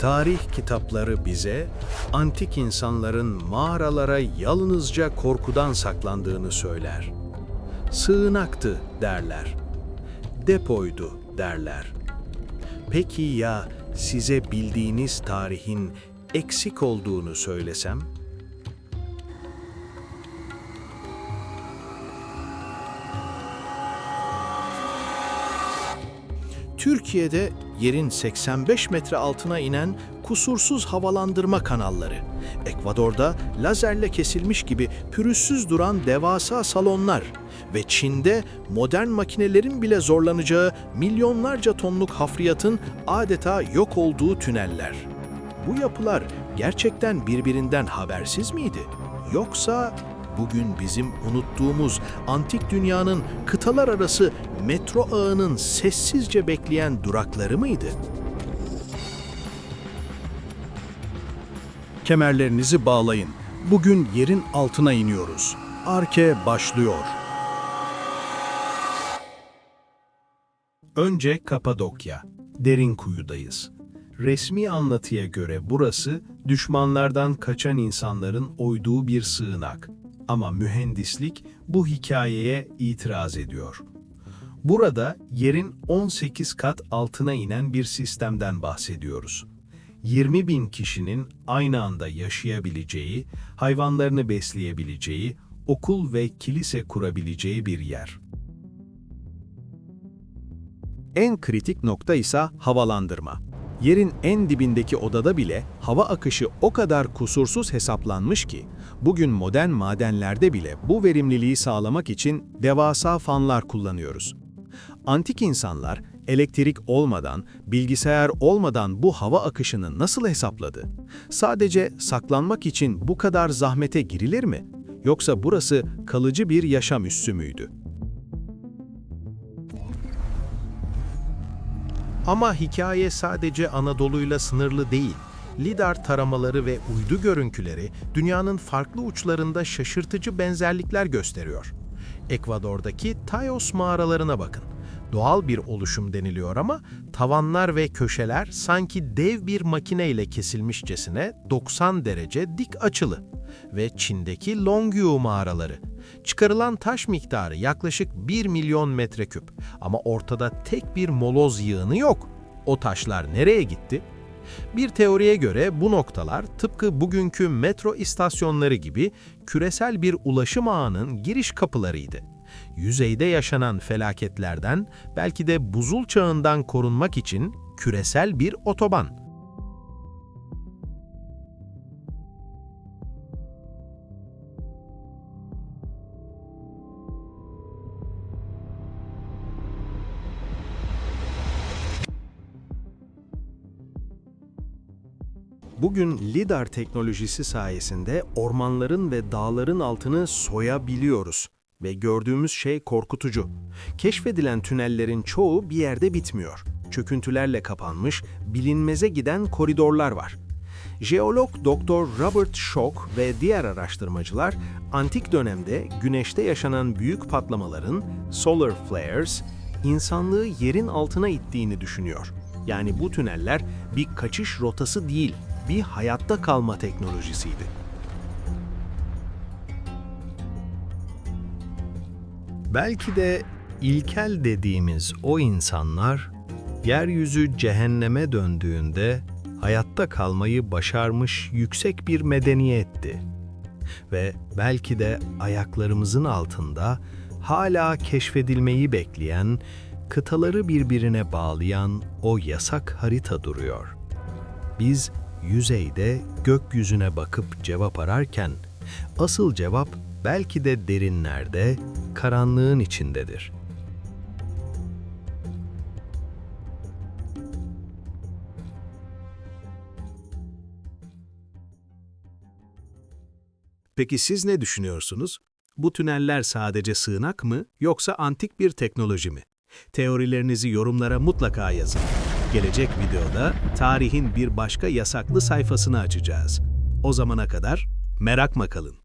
Tarih kitapları bize antik insanların mağaralara yalnızca korkudan saklandığını söyler. Sığınaktı derler. Depoydu derler. Peki ya size bildiğiniz tarihin eksik olduğunu söylesem? Türkiye'de yerin 85 metre altına inen kusursuz havalandırma kanalları, Ekvador'da lazerle kesilmiş gibi pürüzsüz duran devasa salonlar ve Çin'de modern makinelerin bile zorlanacağı milyonlarca tonluk hafriyatın adeta yok olduğu tüneller. Bu yapılar gerçekten birbirinden habersiz miydi? Yoksa bugün bizim unuttuğumuz antik dünyanın kıtalar arası metro ağının sessizce bekleyen durakları mıydı? Kemerlerinizi bağlayın. Bugün yerin altına iniyoruz. Arke başlıyor. Önce Kapadokya. Derin kuyudayız. Resmi anlatıya göre burası düşmanlardan kaçan insanların oyduğu bir sığınak. Ama mühendislik bu hikayeye itiraz ediyor. Burada yerin 18 kat altına inen bir sistemden bahsediyoruz. 20 bin kişinin aynı anda yaşayabileceği, hayvanlarını besleyebileceği, okul ve kilise kurabileceği bir yer. En kritik nokta ise havalandırma. Yerin en dibindeki odada bile hava akışı o kadar kusursuz hesaplanmış ki, bugün modern madenlerde bile bu verimliliği sağlamak için devasa fanlar kullanıyoruz. Antik insanlar elektrik olmadan, bilgisayar olmadan bu hava akışını nasıl hesapladı? Sadece saklanmak için bu kadar zahmete girilir mi? Yoksa burası kalıcı bir yaşam üssü müydü? Ama hikaye sadece Anadolu'yla sınırlı değil. Lidar taramaları ve uydu görüntüleri dünyanın farklı uçlarında şaşırtıcı benzerlikler gösteriyor. Ekvador'daki Tayos mağaralarına bakın. Doğal bir oluşum deniliyor ama tavanlar ve köşeler sanki dev bir makineyle kesilmişçesine 90 derece dik açılı. Ve Çin'deki Longyu mağaraları. Çıkarılan taş miktarı yaklaşık 1 milyon metreküp ama ortada tek bir moloz yığını yok. O taşlar nereye gitti? Bir teoriye göre bu noktalar tıpkı bugünkü metro istasyonları gibi küresel bir ulaşım ağının giriş kapılarıydı. Yüzeyde yaşanan felaketlerden, belki de buzul çağından korunmak için küresel bir otoban. Bugün lidar teknolojisi sayesinde ormanların ve dağların altını soyabiliyoruz. Ve gördüğümüz şey korkutucu. Keşfedilen tünellerin çoğu bir yerde bitmiyor. Çöküntülerle kapanmış, bilinmeze giden koridorlar var. Jeolog Dr. Robert Schoch ve diğer araştırmacılar antik dönemde güneşte yaşanan büyük patlamaların solar flares insanlığı yerin altına ittiğini düşünüyor. Yani bu tüneller bir kaçış rotası değil, bir hayatta kalma teknolojisiydi. Belki de ilkel dediğimiz o insanlar, yeryüzü cehenneme döndüğünde hayatta kalmayı başarmış yüksek bir medeniyetti. Ve belki de ayaklarımızın altında hala keşfedilmeyi bekleyen, kıtaları birbirine bağlayan o yasak harita duruyor. Biz yüzeyde gökyüzüne bakıp cevap ararken, asıl cevap belki de derinlerde, karanlığın içindedir. Peki siz ne düşünüyorsunuz? Bu tüneller sadece sığınak mı yoksa antik bir teknoloji mi? Teorilerinizi yorumlara mutlaka yazın. Gelecek videoda tarihin bir başka yasaklı sayfasını açacağız. O zamana kadar merakla kalın.